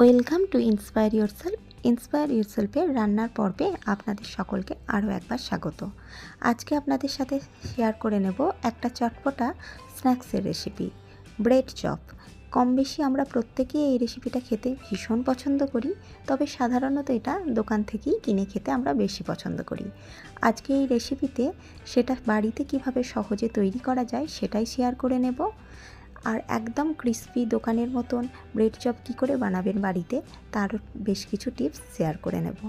Welcome to inspire yourself. Inspire your সেলফের রান্নার পর্বে আপনাদের সকলকে আরও একবার স্বাগত। আজকে আপনাদের সাথে শেয়ার করে নেব একটা চটপটা স্ন্যাক্সের রেসিপি, ব্রেড চপ। কম বেশি আমরা প্রত্যেকেই এই রেসিপিটা খেতে ভীষণ পছন্দ করি, তবে সাধারণত এটা দোকান থেকেই কিনে খেতে আমরা বেশি পছন্দ করি। আজকে এই রেসিপিতে সেটা বাড়িতে কীভাবে সহজে তৈরি করা যায় সেটাই শেয়ার করে নেব। আর একদম ক্রিস্পি দোকানের মতন ব্রেড চপ কী করে বানাবেন বাড়িতে, তার বেশ কিছু টিপস শেয়ার করে নেব।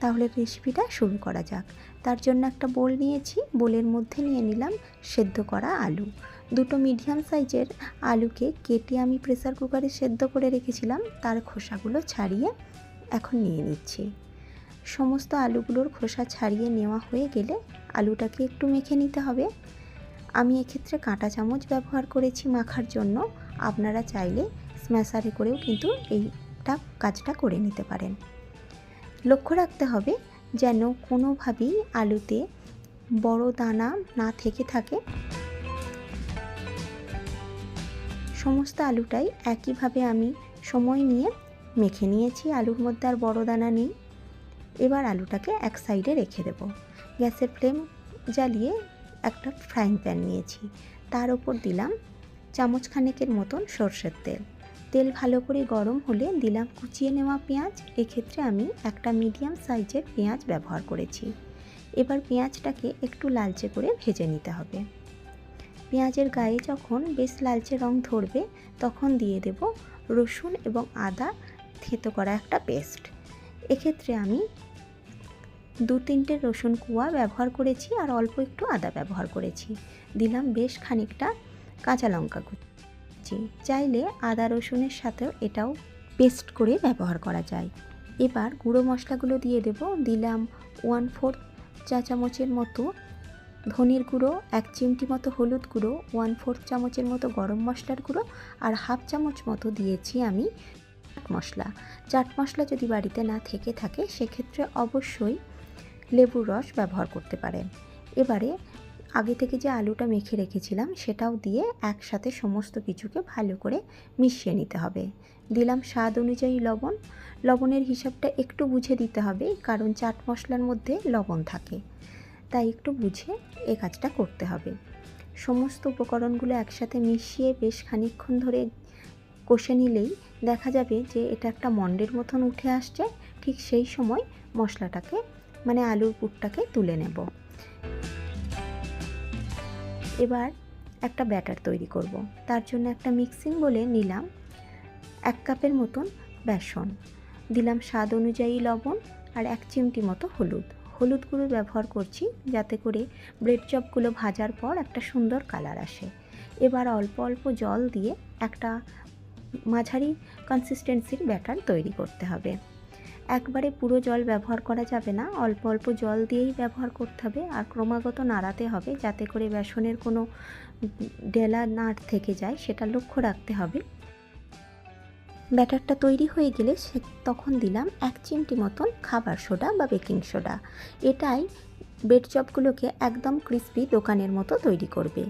তাহলে রেসিপিটা শুরু করা যাক। তার জন্য একটা বোল নিয়েছি। বোলের মধ্যে নিয়ে নিলাম সেদ্ধ করা আলু। দুটো মিডিয়াম সাইজের আলুকে কেটে আমি প্রেসার কুকারে সেদ্ধ করে রেখেছিলাম। তার খোসাগুলো ছাড়িয়ে এখন নিয়ে নিচ্ছি। সমস্ত আলুগুলোর খোসা ছাড়িয়ে নেওয়া হয়ে গেলে আলুটাকে একটু মেখে নিতে হবে। আমি এক্ষেত্রে কাঁটা চামচ ব্যবহার করেছি মাখার জন্য। আপনারা চাইলে স্ম্যাশারে করেও কিন্তু এইটা কাজটা করে নিতে পারেন। লক্ষ্য রাখতে হবে যেন কোনোভাবেই আলুতে বড় দানা না থেকে থাকে। সমস্ত আলুটাই একইভাবে আমি সময় নিয়ে মেখে নিয়েছি। আলুর মধ্যে আর বড় দানা নেই। এবার আলুটাকে এক সাইডে রেখে দেব। গ্যাসের ফ্লেম জ্বালিয়ে একটা ফ্রাইং প্যান নিয়েছি। তার ওপর দিলাম চামচ খানেকের মতন সর্ষের তেল। তেল ভালো করে গরম হলে দিলাম কুচিয়ে নেওয়া পেঁয়াজ। এক্ষেত্রে আমি একটা মিডিয়াম সাইজের পেঁয়াজ ব্যবহার করেছি। এবার পেঁয়াজটাকে একটু লালচে করে ভেজে নিতে হবে। পেঁয়াজের গায়ে যখন বেশ লালচে রং ধরবে, তখন দিয়ে দেব রসুন এবং আদা থেতো করা একটা পেস্ট এক্ষেত্রে আমি দু তিনটে রসুন কুয়া ব্যবহার করেছি আর অল্প একটু আদা ব্যবহার করেছি। দিলাম বেশ খানিকটা কাঁচা লঙ্কা কুচি। চাইলে আদা রসুনের সাথেও এটাও পেস্ট করে ব্যবহার করা যায়। এবার গুঁড়ো মশলাগুলো দিয়ে দেব। দিলাম ওয়ান ফোর্থ চা চামচের মতো ধনির গুঁড়ো, এক চিমটি মতো হলুদ গুঁড়ো ওয়ান ফোর্থ চামচের মতো গরম মশলার গুঁড়ো আর হাফ চামচ মতো দিয়েছি আমি চাট মশলা। চাট মশলা যদি বাড়িতে না থেকে থাকে, সেক্ষেত্রে অবশ্যই লেবুর রস ব্যবহার করতে পারেন এবারে আগে থেকে যে আলুটা মেখে রেখেছিলাম, সেটাও দিয়ে একসাথে সমস্ত কিছুকে ভালো করে মিশিয়ে নিতে হবে। দিলাম স্বাদ অনুযায়ী লবণ। লবণের হিসাবটা একটু বুঝে দিতে হবে, কারণ চাট মশলার মধ্যে লবণ থাকে। তাই একটু বুঝে এ কাজটা করতে হবে। সমস্ত উপকরণগুলো একসাথে মিশিয়ে বেশ খানিকক্ষণ ধরে কষে নিলেই দেখা যাবে যে এটা একটা মন্ডের মতন উঠে আসছে, ঠিক সেই সময় মশলাটাকে মানে আলুর পুরটাকে তুলে নেব। এবার একটা ব্যাটার তৈরি করব। তার জন্য একটা মিক্সিং বলে নিলাম এক কাপের মতন বেসন। দিলাম স্বাদ অনুযায়ী লবণ আর এক চিমটি মতো হলুদ। হলুদ গুঁড়ো ব্যবহার করছি যাতে করে ব্রেড চপগুলো ভাজার পর একটা সুন্দর কালার আসে। এবার অল্প অল্প জল দিয়ে একটা মাঝারি কনসিস্টেন্সির ব্যাটার তৈরি করতে হবে। একবারে পুরো জল ব্যবহার করা যাবে না। অল্প অল্প জল দিয়েই ব্যবহার করতে হবে আর ক্রমাগত নাড়াতে হবে যাতে করে বেসনের কোনো ডেলা নাট থেকে যায়, সেটা লক্ষ্য রাখতে হবে। ব্যাটারটা তৈরি হয়ে গেলে সে তখন দিলাম এক চিমটি মতন খাবার সোডা বা বেকিং সোডা। এটাই ব্রেড চপগুলোকে একদম ক্রিস্পি দোকানের মতো তৈরি করবে।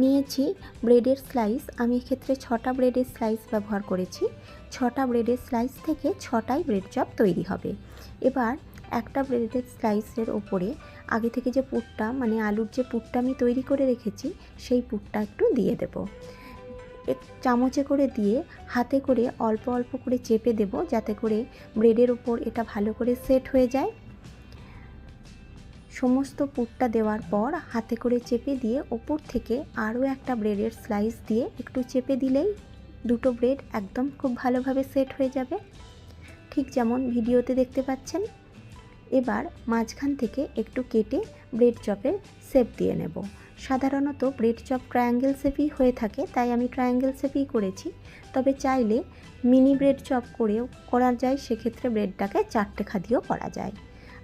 নিয়েছি ব্রেডের স্লাইস আমি এক্ষেত্রে ছটা ব্রেডের স্লাইস ব্যবহার করেছি। ছটা ব্রেডের স্লাইস থেকে ছটাই ব্রেড চপ তৈরি হবে। এবার একটা ব্রেডের স্লাইসের ওপরে আগে থেকে যে পুরটা মানে আলুর যে পুরটা আমি তৈরি করে রেখেছি, সেই পুরটা একটু দিয়ে দেব। এক চামচে করে দিয়ে হাতে করে অল্প অল্প করে চেপে দেব, যাতে করে ব্রেডের ওপর এটা ভালো করে সেট হয়ে যায়। সমস্ত পুরটা দেওয়ার পর হাতে করে চেপে দিয়ে ওপর থেকে আরও একটা ব্রেডের স্লাইস দিয়ে একটু চেপে দিলেই দুটো ব্রেড একদম খুব ভালোভাবে সেট হয়ে যাবে। ঠিক যেমন ভিডিওতে দেখতে পাচ্ছেন। এবার মাঝখান থেকে একটু কেটে ব্রেড চপের শেপ দিয়ে নেব। সাধারণত ব্রেড চপ ট্রায়াঙ্গেল শেপই হয়ে থাকে, তাই আমি ট্রায়াঙ্গেল শেপই করেছি। তবে চাইলে মিনি ব্রেড চপ করেও করা যায়, সেক্ষেত্রে ব্রেডটাকে চারটে খাদিও করা যায়।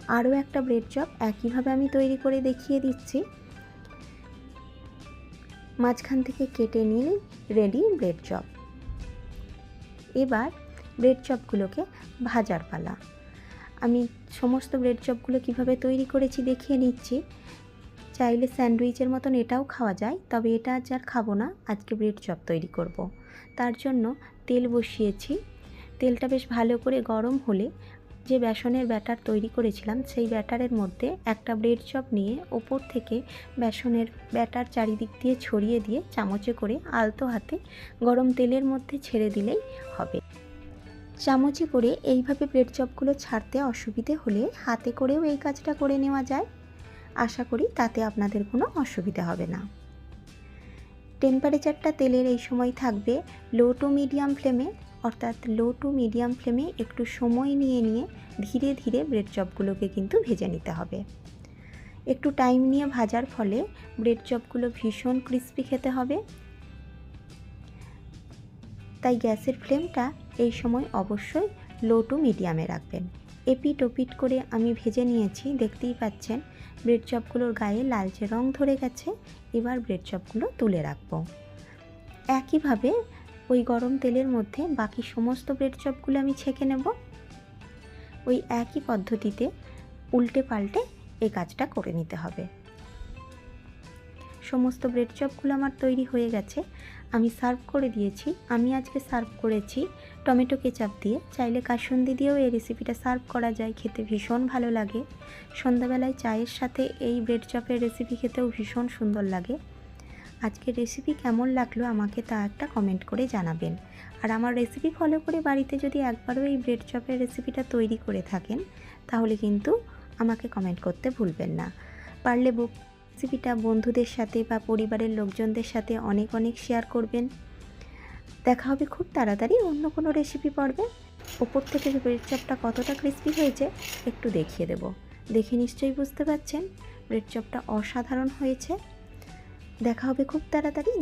আরও একটা ব্রেড চপ একইভাবে আমি তৈরি করে দেখিয়ে দিচ্ছি। মাঝখান থেকে কেটে নিলেই রেডি ব্রেড চপ। এবার ব্রেড চপগুলোকে ভাজার পালা। আমি সমস্ত ব্রেড চপগুলো কীভাবে তৈরি করেছি দেখিয়ে নিচ্ছি। চাইলে স্যান্ডউইচের মতন এটাও খাওয়া যায়, তবে এটা আজ আর খাব না, আজকে ব্রেড চপ তৈরি করব। তার জন্য তেল বসিয়েছি। তেলটা বেশ ভালো করে গরম হলে যে বেসনের ব্যাটার তৈরি করেছিলাম, সেই ব্যাটারের মধ্যে একটা ব্রেড চপ নিয়ে ওপর থেকে বেসনের ব্যাটার চারিদিক দিয়ে ছড়িয়ে দিয়ে চামচে করে আলতো হাতে গরম তেলের মধ্যে ছেড়ে দিলেই হবে। চামচে করে এইভাবে ব্রেড চপগুলো ছাড়তে অসুবিধে হলে হাতে করেও এই কাজটা করে নেওয়া যায়। আশা করি তাতে আপনাদের কোনো অসুবিধা হবে না। টেম্পারেচারটা তেলের এই সময় থাকবে, লো টু মিডিয়াম ফ্লেমে অর্থাৎ লো টু মিডিয়াম ফ্লেমে একটু সময় নিয়ে নিয়ে ধীরে ধীরে ব্রেড চপগুলোকে কিন্তু ভেজে নিতে হবে। একটু টাইম নিয়ে ভাজার ফলে ব্রেড চপগুলো ভীষণ ক্রিস্পি খেতে হবে। তাই গ্যাসের ফ্লেমটা এই সময় অবশ্যই লো টু মিডিয়ামে রাখবেন। এপিট ওপিট করে আমি ভেজে নিয়েছি, দেখতেই পাচ্ছেন ব্রেড চপগুলোর গায়ে লালচে রং ধরে গেছে। এবার ব্রেড চপগুলো তুলে রাখব। একইভাবে ওই গরম তেলের মধ্যে বাকি সমস্ত ব্রেড চপগুলো আমি ছেঁকে নেব। ওই একই পদ্ধতিতে উল্টে পাল্টে এই কাজটা করে নিতে হবে। সমস্ত ব্রেড চপগুলো আমার তৈরি হয়ে গেছে। আমি সার্ভ করে দিয়েছি। আমি আজকে সার্ভ করেছি টমেটো কেচাপ দিয়ে। চাইলে কাসুন্দি দিয়েও এই রেসিপিটা সার্ভ করা যায়। খেতে ভীষণ ভালো লাগে। সন্ধ্যাবেলায় চায়ের সাথে এই ব্রেড চপের রেসিপি খেতেও ভীষণ সুন্দর লাগে। আজকের রেসিপি কেমন লাগল আমাকে তা একটা কমেন্ট করে জানাবেন। আর আমার রেসিপি ফলো করে বাড়িতে যদি একবারও এই ব্রেড চপের রেসিপিটা তৈরি করে থাকেন, তাহলে কিন্তু আমাকে কমেন্ট করতে ভুলবেন না। পারলে বুক রেসিপিটা বন্ধুদের সাথে বা পরিবারের লোকজনদের সাথে অনেক অনেক শেয়ার করবেন। দেখা হবে খুব তাড়াতাড়ি অন্য কোনো রেসিপি পর্বে। ওপর থেকে ব্রেড চপটা কতটা ক্রিস্পি হয়েছে একটু দেখিয়ে দেব। দেখে নিশ্চয়ই বুঝতে পারছেন ব্রেড চপটা অসাধারণ হয়েছে। দেখা হবে খুব তাড়াতাড়ি।